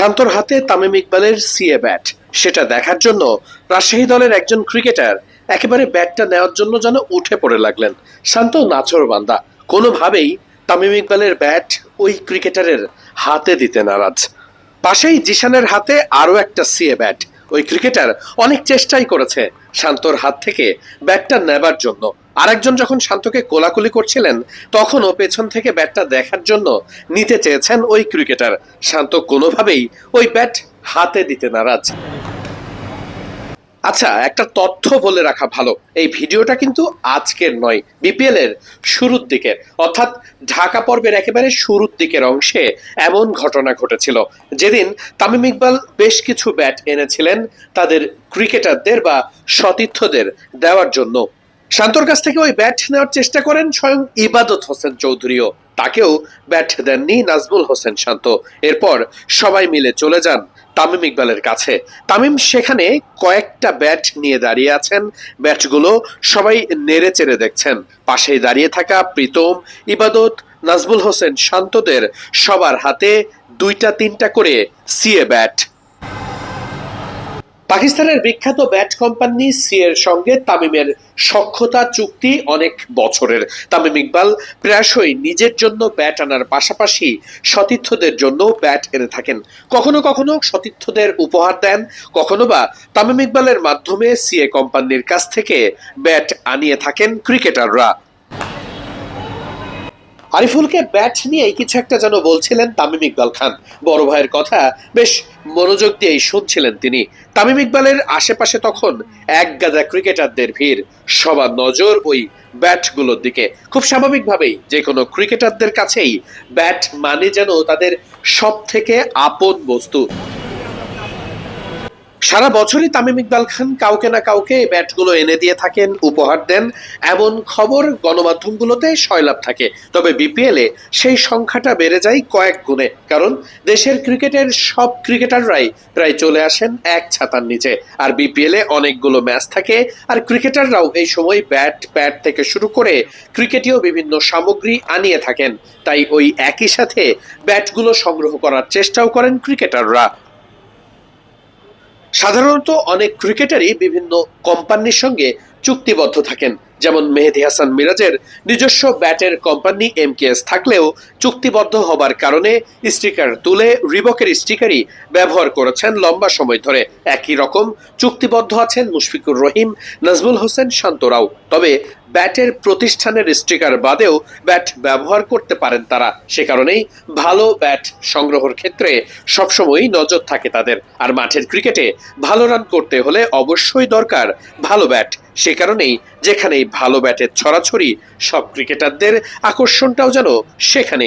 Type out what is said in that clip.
শান্তর হাতে তামিম ইকবালের সিএ ব্যাট। সেটা দেখার জন্য রাজশাহী দলের একজন ক্রিকেটার একেবারে ব্যাটটা নেওয়ার জন্য যেন উঠে পড়ে লাগলেন শান্ত নাছর বান্দা। কোনোভাবেই তামিম ইকবালের ব্যাট ওই ক্রিকেটারের হাতে দিতে নারাজ। পাশেই জিশানের হাতে আরও একটা সিএ ব্যাট। ওই ক্রিকেটার অনেক চেষ্টাই করেছে শান্তর হাত থেকে ব্যাটটা নেবার জন্য। আরেকজন যখন শান্তকে কোলাকুলি করছিলেন, তখনও পেছন থেকে ব্যাটটা দেখার জন্য নিতে চেয়েছেন ওই ক্রিকেটার। শান্ত কোনোভাবেই ওই ব্যাট হাতে দিতে নারাজ। আচ্ছা একটা তথ্য বলে রাখা ভালো। এই ভিডিওটা কিন্তু আজকের নয়, বিপিএল এর শুরুর দিকের। অর্থাৎ ঢাকা পর্বের একেবারে শুরুর দিকের অংশে এমন ঘটনা ঘটেছিল। যেদিন তামিম ইকবাল বেশ কিছু ব্যাট এনেছিলেন তাদের ক্রিকেটারদের বা সতীর্থদের দেওয়ার জন্য। শান্তর কাছ থেকে ওই ব্যাট নেওয়ার চেষ্টা করেন স্বয়ং ইবাদত হোসেন চৌধুরীও। তাকেও ব্যাট দেননি নাজমুল হোসেন শান্ত। এরপর সবাই মিলে চলে যান তামিম ইকবালের কাছে। তামিম সেখানে কয়েকটা ব্যাট নিয়ে দাঁড়িয়ে আছেন। ব্যাটগুলো সবাই নেড়ে চেড়ে দেখছেন। পাশেই দাঁড়িয়ে থাকা প্রীতম, ইবাদত, নাজমুল হোসেন শান্তদের সবার হাতে দুইটা তিনটা করে সিএ ব্যাট পাকিস্তানের বিখ্যাত ব্যাট কোম্পানি সিএর সঙ্গে তামিমের সক্ষতা চুক্তি অনেক বছরের। তামিম ইকবাল প্রায়শই নিজের জন্য ব্যাট আনার পাশাপাশি সতীর্থদের জন্য ব্যাট এনে থাকেন। কখনো কখনো সতীর্থদের উপহার দেন, কখনো বা তামিম ইকবালের মাধ্যমে সিএ কোম্পানির কাছ থেকে ব্যাট আনিয়ে থাকেন ক্রিকেটাররা। আরিফুলকে ব্যাট নিয়ে কিছু একটা যেন বলছিলেন তামিম ইকবাল খান। বড় ভাইয়ের কথা বেশ মনোযোগ দিয়েই শুনছিলেন তিনি। তামিম ইকবালের আশেপাশে তখন এক গাদা ক্রিকেটারদের ভিড়, সবার নজর ওই ব্যাটগুলোর দিকে। খুব স্বাভাবিকভাবেই যে কোনো ক্রিকেটারদের কাছেই ব্যাট মানে যেন তাদের সব থেকে আপন বস্তু। সারা বছরই তামিম ইকবাল খান কাউকে না কাউকে ব্যাটগুলো এনে দিয়ে থাকেন, উপহার দেন। এমন খবর গণমাধ্যমগুলোতে সয়লাভ থাকে। তবে বিপিএল সেই সংখ্যাটা বেড়ে যায় কয়েক গুণে। কারণ দেশের ক্রিকেটের সব ক্রিকেটাররাই প্রায় চলে আসেন এক ছাতার নিচে। আর বিপিএল অনেকগুলো ম্যাচ থাকে। আর ক্রিকেটাররাও এই সময় ব্যাট প্যাড থেকে শুরু করে ক্রিকেটীয় বিভিন্ন সামগ্রী আনিয়ে থাকেন। তাই ওই একই সাথে ব্যাটগুলো সংগ্রহ করার চেষ্টাও করেন ক্রিকেটাররা। সাধারণত অনেক ক্রিকেটারই বিভিন্ন কোম্পানির সঙ্গে চুক্তিবদ্ধ থাকেন। যেমন মেহেদি হাসান মিরাজের নিজস্ব ব্যাটের কোম্পানি এমকেএস থাকলেও চুক্তিবদ্ধ হবার কারণে স্টিকার তুলে রিবকের স্টিকারই ব্যবহার করেছেন লম্বা সময় ধরে। একই রকম চুক্তিবদ্ধ আছেন মুশফিকুর রহিম, নাজমুল হোসেন শান্তরাও তবে ব্যাটের প্রতিষ্ঠানের স্টিকার বাদেও ব্যাট ব্যবহার করতে পারেন তারা। সে কারণেই ভালো ব্যাট সংগ্রহের ক্ষেত্রে সবসময়ই নজর থাকে তাদের। আর মাঠের ক্রিকেটে ভালো রান করতে হলে অবশ্যই দরকার ভালো ব্যাট। সে কারণেই যেখানেই ভালো ব্যাটের ছড়াছড়ি, সব ক্রিকেটারদের আকর্ষণটাও যেন সেখানে